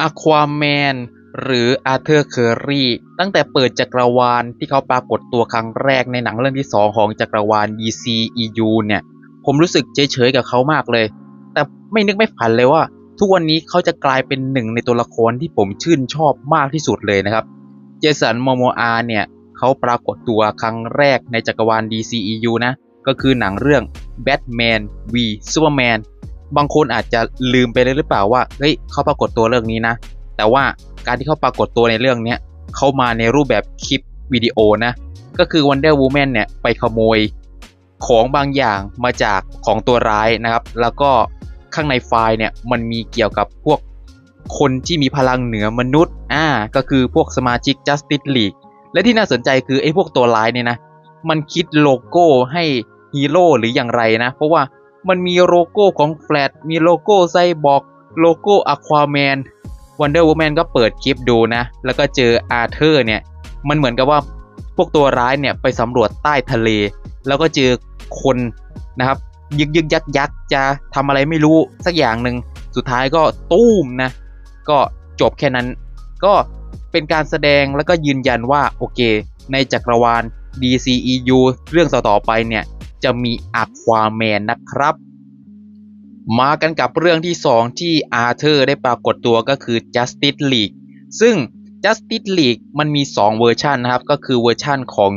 อควาแมนหรืออาร์เธอร์เคอรีตั้งแต่เปิดจักรวาลที่เขาปรากฏตัวครั้งแรกในหนังเรื่องที่ 2 ของจักรวาล DCEU เนี่ย ผมรู้สึกเฉยๆกับเขามากเลย แต่ไม่นึกไม่ฝันเลยว่า ทุกวันนี้เขาจะกลายเป็นหนึ่งในตัวละครที่ผมชื่นชอบมากที่สุดเลยนะครับ เจสันโมโมอาเนี่ยเขาปรากฏตัวครั้งแรกในจักรวาล DCEU นะ ก็คือหนังเรื่อง Batman v Superman บางคนอาจจะลืมไปเลยหรือเปล่าว่าเฮ้ยเขาปรากฏตัวเรื่องนี้นะ แต่ว่าการที่เขาปรากฏตัวในเรื่องเนี้ยเขามาในรูปแบบคลิปวิดีโอนะก็คือ Wonder Woman เนี่ยไปขโมยของบางอย่างมาจากของตัวร้ายนะครับ แล้วก็ข้างในไฟล์เนี่ยมันมีเกี่ยวกับพวกคนที่มีพลังเหนือมนุษย์อ่าก็คือพวกสมาชิก Justice League และที่น่าสนใจคือไอ้พวกตัวร้ายเนี่ยนะ มันคิดโลโก้ให้ฮีโร่หรืออย่างไรนะ เพราะว่า มันมีโลโก้ของแฟลชมีโลโก้ไซบอร์กโลโก้อควาแมนวันเดอร์วูแมนก็เปิดคลิปดูนะ แล้วก็เจออาร์เธอร์เนี่ย มันเหมือนกับว่าพวกตัวร้ายเนี่ยไปสำรวจใต้ทะเล แล้วก็เจอคนนะครับยึกยึกยักยักจะทำอะไรไม่รู้สักอย่างหนึ่งสุดท้ายก็ตู้มนะ ก็จบแค่นั้น ก็เป็นการแสดงแล้วก็ยืนยันว่า โอเค ในจักรวาล DCEU เรื่องต่อๆไปเนี่ย จะมีอควาแมนนะครับ มากันกับเรื่องที่ 2 ที่อาร์เธอร์ได้ปรากฏตัวก็คือ Justice League ซึ่ง Justice League มันมี 2 เวอร์ชันนะครับ ก็คือเวอร์ชันของ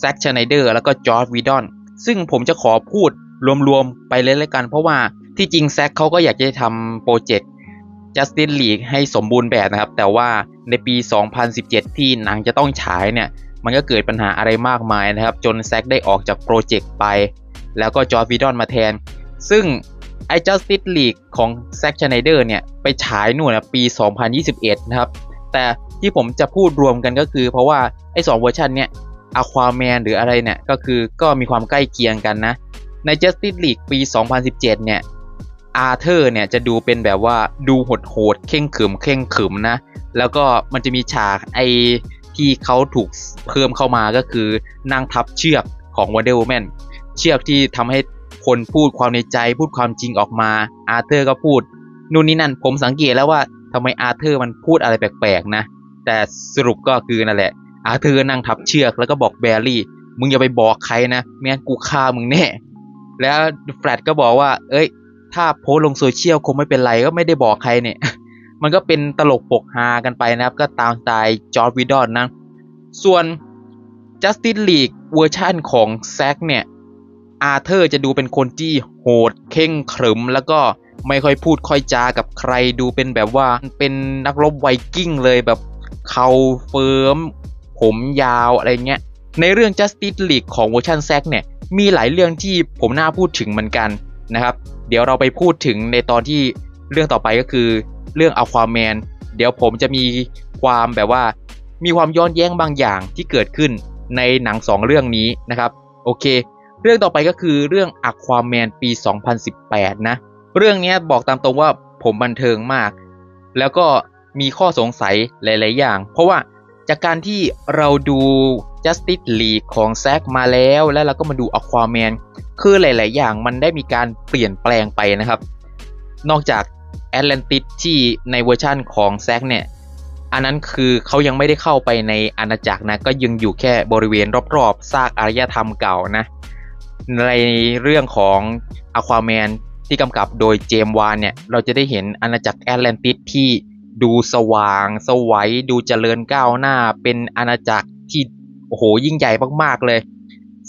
Zack Snyder แล้วก็ Joss Whedon ซึ่งผมจะขอพูดรวมๆไปเลยแล้วกัน เพราะว่าที่จริงแซคเขาก็อยากจะทำโปรเจกต์ Justice League ให้สมบูรณ์แบบนะครับ แต่ว่าในปี 2017 ที่หนังจะต้องฉายเนี่ย มันก็เกิดปัญหาอะไรมากมายนะครับ จนแซคได้ออกจากโปรเจกต์ไป แล้วก็จอร์วีดอนมาแทน ซึ่งไอ้ Justice League ของแซคชไนเดอร์เนี่ย ไปฉายนู่นนะปี 2021 นะครับ แต่ที่ผมจะพูดรวมกันก็คือ เพราะว่าไอ้สองเวอร์ชันเนี่ยอควาแมนหรืออะไรเนี่ย ก็คือก็มีความใกล้เคียงกันนะ ใน Justice League ปี 2017 เนี่ยอาร์เธอร์เนี่ยจะดูเป็นแบบว่าดูโหดโหดเข่งขรึมเข่งขรึมนะ แล้วก็มันจะมีฉากไอ ที่เขาถูกเพิ่มเข้ามาก็คือนั่งทับเชือกของ Wonder Woman เชือกที่ทำให้คนพูดความในใจพูดความจริงออกมา อาร์เธอร์ก็พูดนู่นนี่นั่นผมสังเกตแล้วว่าทำไมอาร์เธอร์มันพูดอะไรแปลกๆนะ แต่สรุปก็คือนั่นแหละ อาร์เธอร์นั่งทับเชือกแล้วก็บอกแบร์รี่ มึงอย่าไปบอกใครนะไม่งั้นกูฆ่ามึงแน่ แล้วแฟลตก็บอกว่า เอ้ย ถ้าโพสลงโซเชียลคงไม่เป็นไรก็ไม่ได้บอกใครเนี่ย มันก็เป็นตลกปกฮากันไปนะครับ ก็ตามสไตล์จอร์ดวิดอนนะ ส่วน Justice League เวอร์ชันของแซกเนี่ยอาร์เธอร์จะดูเป็นคนที่โหดเข่งขรึม แล้วก็ไม่ค่อยพูดค่อยจากับใครดูเป็นแบบว่าเป็นนักรบไวกิ้งเลยแบบเขาเฟิร์ม ผมยาวอะไรเงี้ย ในเรื่อง Justice League ของเวอร์ชันแซกเนี่ย มีหลายเรื่องที่ผมน่าพูดถึงเหมือนกันนะครับ เดี๋ยวเราไปพูดถึงในตอนที่เรื่องต่อไปก็คือ เรื่อง Aquaman เดี๋ยวผมจะมีความแบบว่า มีความย้อนแย้งบางอย่างที่เกิดขึ้นในหนังสองเรื่องนี้นะครับ โอเค เรื่องต่อไปก็คือเรื่อง Aquaman ปี 2018 นะ เรื่องนี้บอกตามตรงว่าผมบันเทิงมาก แล้วก็มีข้อสงสัยหลาย ๆ อย่าง เพราะว่าจากการที่เราดู Justice League ของแซกมาแล้วแล้วเราก็มาดู Aquaman คือหลาย ๆ อย่างมันได้มีการเปลี่ยนแปลงไปนะครับ นอกจาก Atlantis ที่ในเวอร์ชั่นของแซกเนี่ย อันนั้นคือเขายังไม่ได้เข้าไปในอาณาจักรนะ ก็ยังอยู่แค่บริเวณรอบๆซากอารยธรรมเก่านะ ในเรื่องของ Aquaman ที่กำกับโดยเจมวานเนี่ย เราจะได้เห็นอาณาจักรแอตแลนติสที่ดูสว่าง สวัยดูเจริญก้าวหน้า เป็นอาณาจักรที่โอ้โหยิ่งใหญ่มากๆเลย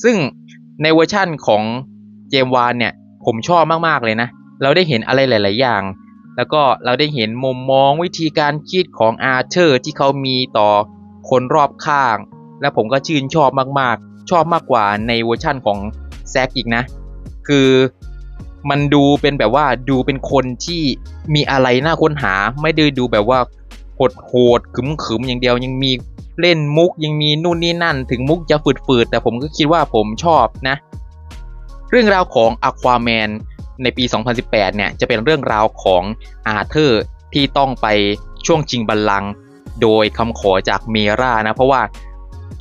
ซึ่งในเวอร์ชั่นของเจมวานเนี่ย ผมชอบมากๆเลยนะ เราได้เห็นอะไรหลาย ๆ อย่าง แล้วก็เราได้เห็นมุมมองวิธีการคิดของอาร์เธอร์ที่เขามีต่อคนรอบข้าง และผมก็ชื่นชอบมากๆ ชอบมากกว่าในเวอร์ชั่นของแซกอีกนะ คือมันดูเป็นแบบว่าดูเป็นคนที่มีอะไรน่าค้นหาไม่ได้ดูแบบว่าโหดโหดขึมขึมอย่างเดียวยังมีเล่นมุกยังมีนู่นนี่นั่น ถึงมุกจะฝืดๆแต่ผมก็คิดว่าผมชอบนะ เรื่องราวของ Aquaman ในปี 2018 เนี่ยจะเป็นเรื่องราวของอาร์เธอร์ที่ต้องไปช่วงชิงบัลลังก์โดยคำขอจากเมรานะ เพราะว่า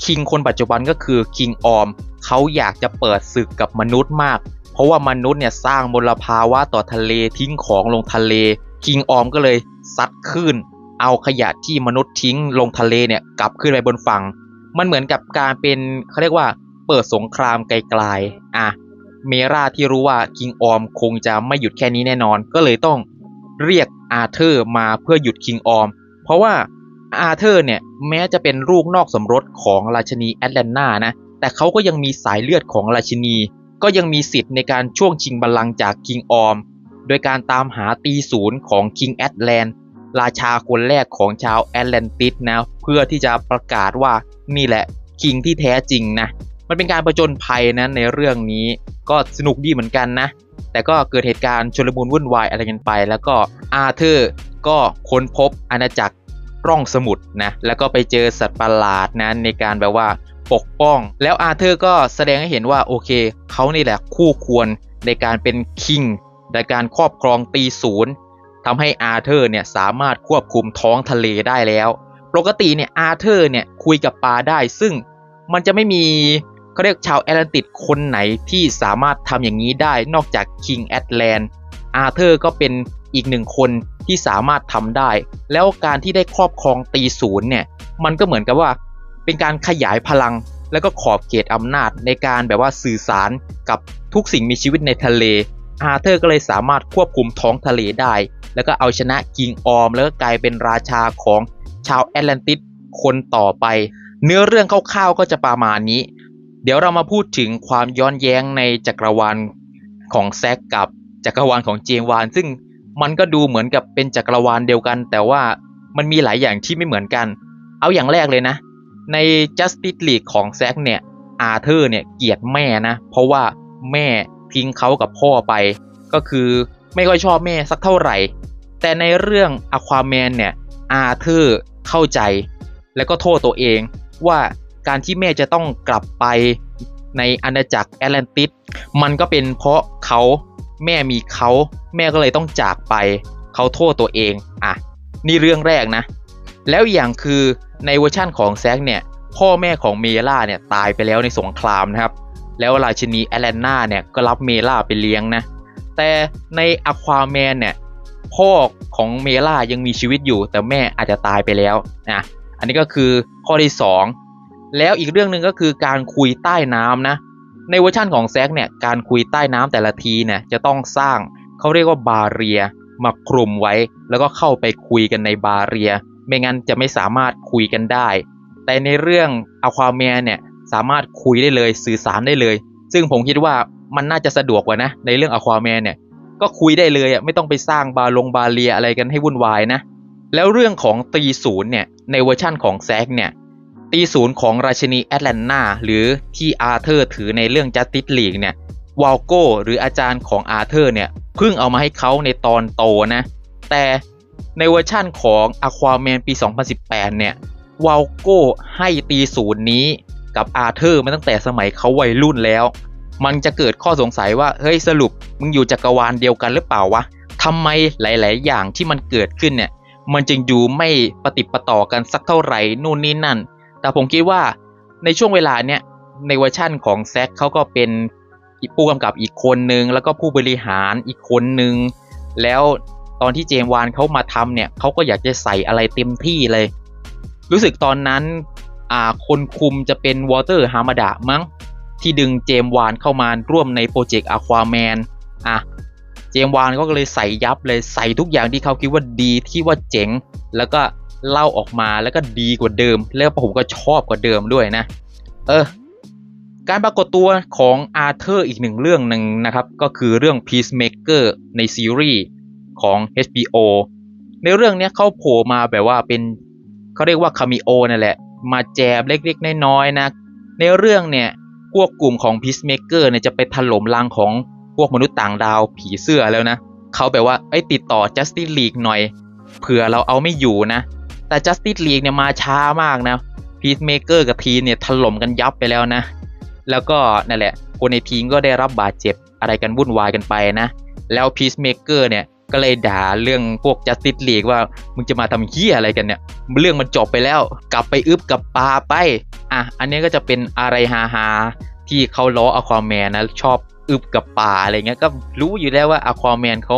คิงคนปัจจุบันก็คือคิงออมเขาอยากจะเปิดศึกกับมนุษย์มาก เพราะว่ามนุษย์เนี่ยสร้างมลภาวะต่อทะเลทิ้งของลงทะเล คิงออมก็เลยซัดขึ้น เอาขยะที่มนุษย์ทิ้งลงทะเลเนี่ยกลับขึ้นไปบนฝั่ง มันเหมือนกับการเป็นเขาเรียกว่าเปิดสงครามไกลๆอะ เมราที่รู้ว่าคิงออมคงจะไม่หยุดแค่นี้แน่นอน ก็เลยต้องเรียกอาเธอร์มาเพื่อหยุดคิงออม เพราะว่าอาเธอร์เนี่ยแม้จะเป็นลูกนอกสมรสของราชินีแอตแลนนานะ แต่เขาก็ยังมีสายเลือดของราชินี ก็ยังมีสิทธิ์ในการช่วงชิงบัลลังก์จากคิงออม โดยการตามหาตีศูนย์ของคิงแอตแลนราชาคนแรกของชาวแอตแลนติสนะ เพื่อที่จะประกาศว่านี่แหละคิงที่แท้จริงนะ มันเป็นการประจนภัยนะในเรื่องนี้ ก็สนุกดีเหมือนกันนะ แต่ก็เกิดเหตุการณ์ชลมุนวุ่นวายอะไรกันไป แล้วก็อาเธอร์ก็ค้นพบอาณาจักรร่องสมุทรนะ แล้วก็ไปเจอสัตว์ประหลาดนะในการแบบว่าปกป้อง แล้วอาเธอร์ก็แสดงให้เห็นว่าโอเคเขานี่แหละคู่ควรในการเป็นคิงในการครอบครองตีศูนย์ทำให้อาเธอร์เนี่ยสามารถควบคุมท้องทะเลได้แล้ว ปกติเนี่ยอาเธอร์เนี่ยคุยกับปลาได้ซึ่งมันจะไม่มี เขาเรียกชาวแอตแลนติกคนไหนที่สามารถทำอย่างนี้ได้นอกจากคิงแอตแลนอาเธอร์ก็เป็นอีกหนึ่งคนที่สามารถทำได้ แล้วการที่ได้ครอบครองตีศูนย์เนี่ย มันก็เหมือนกับว่าเป็นการขยายพลังแล้วก็ขอบเขตอำนาจในการแบบว่าสื่อสารกับทุกสิ่งมีชีวิตในทะเล อาเธอร์ก็เลยสามารถควบคุมท้องทะเลได้ แล้วก็เอาชนะกิงออม แล้วก็กลายเป็นราชาของชาวแอตแลนติสคนต่อไป เนื้อเรื่องคร่าวๆก็จะประมาณนี้ เดี๋ยวเรามาพูดถึงความย้อนแย้งในจักรวาลของแซกกับจักรวาลของเจมวาน ซึ่งมันก็ดูเหมือนกับเป็นจักรวาลเดียวกัน แต่ว่ามันมีหลายอย่างที่ไม่เหมือนกัน เอาอย่างแรกเลยนะ ใน Justice League ของแซกเนี่ยอาเธอร์เนี่ยเกลียดแม่นะ เพราะว่าแม่ทิ้งเขากับพ่อไป ก็คือไม่ค่อยชอบแม่สักเท่าไหร่ แต่ในเรื่อง Aquaman เนี่ยอาเธอร์เข้าใจ แล้วก็โทษตัวเองว่า การที่แม่จะต้องกลับไปในอาณาจักรแอตแลนติสมันก็เป็นเพราะเขาแม่มีเขาแม่ก็เลยต้องจากไป เขาโทษตัวเองอะนี่เรื่องแรกนะ แล้วอย่างคือในเวอร์ชั่นของแซกเนี่ย พ่อแม่ของเมล่าเนี่ยตายไปแล้วในสงครามนะครับ แล้วราชินีแอตแลนนาเนี่ยก็รับเมล่าไปเลี้ยงนะ แต่ในอควาแมนเนี่ยพ่อของเมล่ายังมีชีวิตอยู่ แต่แม่อาจจะตายไปแล้วนะอันนี้ก็คือข้อที่ 2 แล้วอีกเรื่องหนึ่งก็คือการคุยใต้น้ำนะ ในเวอร์ชั่นของแซกเนี่ยการคุยใต้น้ำแต่ละทีเนี่ยจะต้องสร้างเขาเรียกว่าบาเรียมาคลุมไว้ แล้วก็เข้าไปคุยกันในบาเรีย ไม่งั้นจะไม่สามารถคุยกันได้ แต่ในเรื่องอควาแมนเนี่ยสามารถคุยได้เลยสื่อสารได้เลย ซึ่งผมคิดว่ามันน่าจะสะดวกกว่านะในเรื่องอควาแมนเนี่ยก็คุยได้เลยอะไม่ต้องไปสร้างบาลงบาเรียอะไรกันให้วุ่นวายนะ แล้วเรื่องของตีศูนย์เนี่ยในเวอร์ชั่นของแซกเนี่ย ตีศูนย์ของราชินีแอตแลนนาหรือที่อาร์เธอร์ถือในเรื่องจัสติสลีกเนี่ยวาลโก้หรืออาจารย์ของอาร์เธอร์เนี่ยเพิ่งเอามาให้เขาในตอนโตนะ แต่ในเวอร์ชั่นของ Aquaman ปี 2018 เนี่ยวาลโก้ให้ตีศูนย์นี้กับอาร์เธอร์มาตั้งแต่สมัยเขาวัยรุ่นแล้ว มันจะเกิดข้อสงสัยว่า เฮ้ยสรุปมึงอยู่จักรวาลเดียวกันหรือเปล่าวะทำไมหลาย ๆ อย่างที่มันเกิดขึ้นเนี่ย มันจึงอยู่ไม่ปฏิปต่อกันสักเท่าไหร่นู่นนี่นั่น แต่ผมคิดว่าในช่วงเวลาเนี้ยในเวอร์ชั่นของแซคเขาก็เป็นผู้กำกับอีกคนนึง แล้วก็ผู้บริหารอีกคนนึง แล้วตอนที่เจมวานเขามาทำเนี่ยเขาก็อยากจะใส่อะไรเต็มที่เลย รู้สึกตอนนั้นอ่าคนคุมจะเป็นวอเตอร์ฮามาดะมั้งที่ดึงเจมวานเข้ามาร่วมในโปรเจกต์อะควาแมนอะเจมวานก็เลยใส่ยับเลยใส่ทุกอย่างที่เขาคิดว่าดีที่ว่าเจ๋ง แล้วก็ เล่าออกมาแล้วก็ดีกว่าเดิม แล้วผมก็ชอบกว่าเดิมด้วยนะ เออ การปรากฏตัวของอาร์เธอร์อีกหนึ่งเรื่องหนึ่งนะครับ ก็คือเรื่อง Peacemaker ในซีรีส์ของ HBO ในเรื่องนี้เขาโผล่มาแบบว่าเป็นเขาเรียกว่าคามิโอนั่นแหละ มาแจมเล็กๆ น้อยๆนะ ในเรื่องเนี่ยพวกกลุ่มของ Peacemaker เนี่ยจะไปถล่มรังของพวกมนุษย์ต่างดาวผีเสื้อแล้วนะ เขาแบบว่าไอ้ติดต่อ Justice League หน่อย เผื่อเราเอาไม่อยู่นะ แต่ Justice League เนี่ยมาช้ามากนะ Peacemaker กับทีเนี่ยถล่มกันยับไปแล้วนะ แล้วก็นั่นแหละคนในทีมก็ได้รับบาดเจ็บอะไรกันวุ่นวายกันไปนะ แล้ว Peacemaker เนี่ยก็เลยด่าเรื่องพวก Justice League ว่ามึงจะมาทำเหี้ยอะไรกันเนี่ย เรื่องมันจบไปแล้วกลับไปอึบกับปลาไป อะ อันนี้ก็จะเป็นอะไรฮาฮาๆที่เขาล้ออควาแมนนะชอบอึบกับป่าอะไรเงี้ยก็รู้อยู่แล้วว่าอควาแมนเขา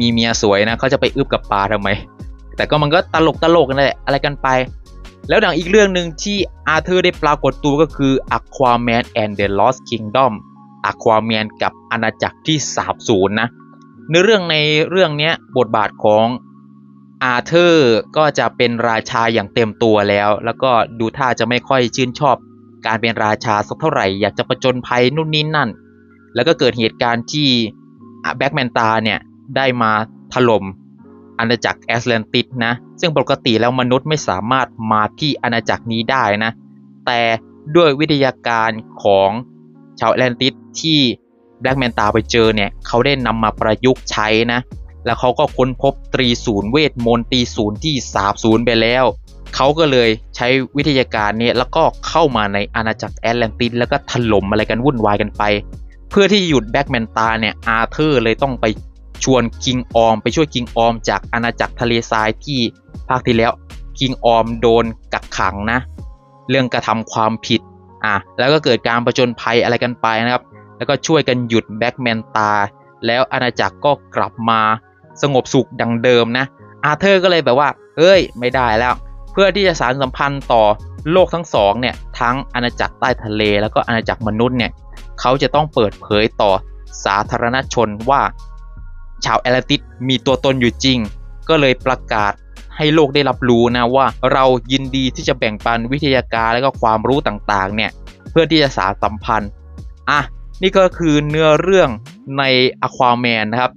มีเมียสวยนะเขาจะไปอึบกับปลาทำไม แต่ก็มันก็ตลกตลกนั่นแหละอะไรกันไป แล้วดังอีกเรื่องหนึ่งที่อาร์เธอร์ได้ปรากฏตัวก็คือ Aquaman and the Lost Kingdom Aquaman กับอาณาจักรที่สาบสูญนะในเรื่องในเรื่องนี้บทบาทของอาร์เธอร์ก็จะเป็นราชาอย่างเต็มตัวแล้ว แล้วก็ดูท่าจะไม่ค่อยชื่นชอบการเป็นราชาสักเท่าไหร่ อยากจะประจนภัยนู่นนี่นั่น แล้วก็เกิดเหตุการณ์ที่แบ็กแมนตาเนี่ยได้มาถล่ม อาณาจักรแอตแลนติสนะซึ่งปกติแล้วมนุษย์ไม่สามารถมาที่อาณาจักรนี้ได้นะ แต่ด้วยวิทยาการของชาวแอตแลนติสที่แบล็กแมนตาไปเจอเนี่ยเขาได้นำมาประยุกต์ใช้นะ แล้วเขาก็ค้นพบตรีศูนย์เวทมนต์ตรีศูนย์ที่สาบสูญไปแล้ว เขาก็เลยใช้วิทยาการเนี้แล้วก็เข้ามาในอาณาจักรแอตแลนติสแล้วก็ถล่มอะไรกันวุ่นวายกันไป เพื่อที่จะหยุดแบ็กแมนตาเนี่ยอาร์เธอร์เลยต้องไป ชวนคิงออมไปช่วยคิงออมจากอาณาจักรทะเลทรายที่ภาคที่แล้วคิงออมโดนกักขังนะ เรื่องกระทำความผิดอะแล้วก็เกิดการประจนภัยอะไรกันไปนะครับ แล้วก็ช่วยกันหยุดแบ็กแมนตา แล้วอาณาจักรก็กลับมาสงบสุขดังเดิมนะ อาเธอร์ก็เลยแบบว่าเอ้ย ไม่ได้แล้ว เพื่อที่จะสารสัมพันธ์ต่อโลกทั้งสองเนี่ย ทั้งอาณาจักรใต้ทะเล แล้วก็อาณาจักรมนุษย์เนี่ย เขาจะต้องเปิดเผยต่อสาธารณชนว่า ชาวแอตแลนติสมีตัวตนอยู่จริง ก็เลยประกาศให้โลกได้รับรู้นะว่าเรายินดีที่จะแบ่งปันวิทยาการและก็ความรู้ต่างๆเนี่ยเพื่อที่จะสารสัมพันธ์อะนี่ก็คือเนื้อเรื่องใน Aquaman นะครับ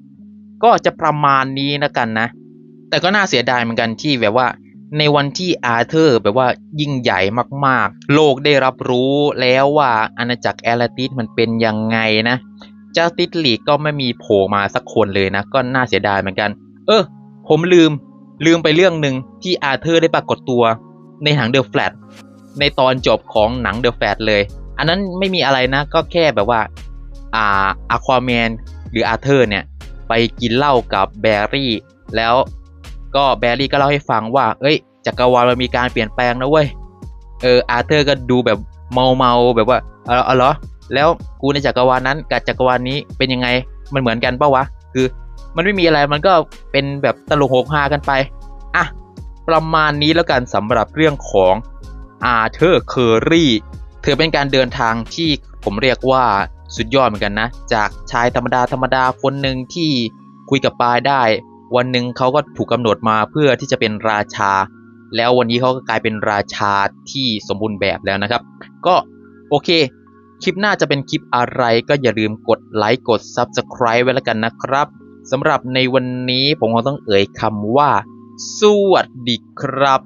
ก็จะประมาณนี้นะกันนะ แต่ก็น่าเสียดายเหมือนกันที่แบบว่า ในวันที่อาร์เธอร์แบบว่ายิ่งใหญ่มากๆ โลกได้รับรู้แล้วว่าอาณาจักรแอลติสมันเป็นยังไงนะ จ u สติสลีกก็ไม่มีโผล่มาสักคนเลยนะ ก็น่าเสียดายเหมือนกัน เออ ผมลืม ลืมไปเรื่องหนึ่งที่อาร์เธอร์ได้ปรากฏตัวในหนังเดอะแฟลตในตอนจบของหนังเดอะแฟลตเลย อันนั้นไม่มีอะไรนะ ก็แค่แบบว่า อ่าอควาแมนหรืออาร์เธอร์เนี่ย ไปกินเหล้ากับแบรี่ แล้วก็แบรี่ก็เล่าให้ฟังว่า เอ้ยจักรวาลมันมีการเปลี่ยนแปลงนะเว้ย เอออาร์เธอร์ก็ดูแบบเมาเมาแบบว่าเออเอาเหรอ แล้วกูในจักรวาลนั้นกับจักรวาลนี้เป็นยังไงมันเหมือนกันปะวะ คือ มันไม่มีอะไรมันก็เป็นแบบตลกโหกฮากันไปอะประมาณนี้แล้วกันสำหรับเรื่องของอาร์เธอร์เคอรี่ถือเป็นการเดินทางที่ผมเรียกว่าสุดยอดเหมือนกันนะ จากชายธรรมดาธรรมดาคนหนึ่งที่คุยกับปลายได้ วันหนึ่งเขาก็ถูกกำหนดมาเพื่อที่จะเป็นราชา แล้ววันนี้เขาก็กลายเป็นราชาที่สมบูรณ์แบบแล้วนะครับ ก็โอเค คลิปหน้าจะเป็นคลิปอะไรก็อย่าลืมกดไลค์กด Subscribe ไว้แล้วกันนะครับสำหรับในวันนี้ผมคงต้องเอ่ยคำว่า สวัสดีครับ